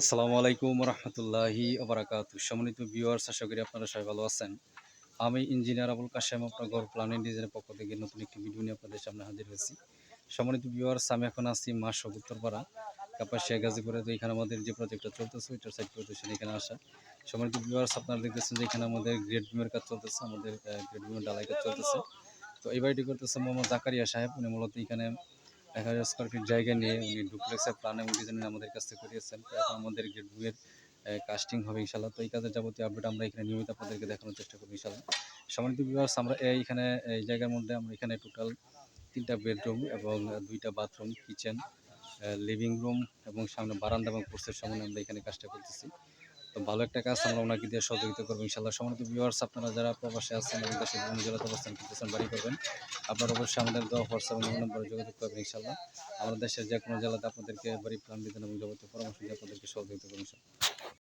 আসসালামু আলাইকুম রহমতুল্লাহি ওবরাকাতু। সম্মানিত ভিউয়ার্স, আশা করি আপনারা সবাই ভালো আছেন। আমি ইঞ্জিনিয়ার আবুল কাশেম, আপনার ঘর প্ল্যানিং ডিজাইনের পক্ষ থেকে নতুন একটি ভিডিও নিয়ে আপনাদের সামনে হাজির হয়েছি। সম্মানিত ভিউয়ার্স, আমি এখন আছি মা সবুত্তরপাড়া কাপাসিয়া, গাজীপুরে। তো এখানে আমাদের যে প্রজেক্টটা চলতেছে, ওইটার সাইড করতেছেন এখানে আসা। সম্মানিত ভিউয়ার্স, আপনারা দেখতেছেন যে এখানে আমাদের গ্রেড বিমের কাজ চলতেছে, আমাদের গ্রেড বিমের ডালাই কাজ চলতেছে। তো এই বাড়িটি করতেছে মোহাম্মদ জাকারিয়া সাহেব। উনি মূলত এখানে এক হাজার স্কোয়ার ফিট জায়গা নিয়ে উনি ডুপ্লেক্সের প্ল্যান এবং ডিজাইন আমাদের কাছ থেকে করিয়েছেন। এখন আমাদের গেট বুয়ের কাস্টিং হবে ইনশাল্লাহ তো এই কাজের যাবতীয় আপডেট আমরা এখানে নিয়মিত আপনাদেরকে দেখানোর চেষ্টা করব ইনশাল্লাহ সম্মানিত বিভার্স আমরা এইখানে এই জায়গার মধ্যে আমরা এখানে টোটাল তিনটা বেডরুম এবং দুইটা বাথরুম কিচেন লিভিং রুম এবং সামনে বারান্দা এবং কোর্সের সামনে আমরা এখানে কাজটা করতেছি। তো ভালো একটা কাজ আমরা ওনাকে দিয়ে সহযোগিতা করব ইনশাল্লাহ সমানিত ভিউয়ার্স আপনারা যারা প্রবাসে আছেন এবং দেশের বিভিন্ন জেলাতে অবস্থান করতেছেন, বাড়ি করবেন, আপনারা অবশ্যই আমাদের দেওয়া হোয়াটসঅ্যাপ এবং নম্বরে যোগাযোগ করবেন ইনশাল্লাহ আমাদের দেশের যে কোনো জেলাতে আপনাদেরকে বাড়ি প্ল্যান দিতেন এবং যাবতীয় পরামর্শ দিয়ে আপনাদেরকে সহযোগিতা করবেন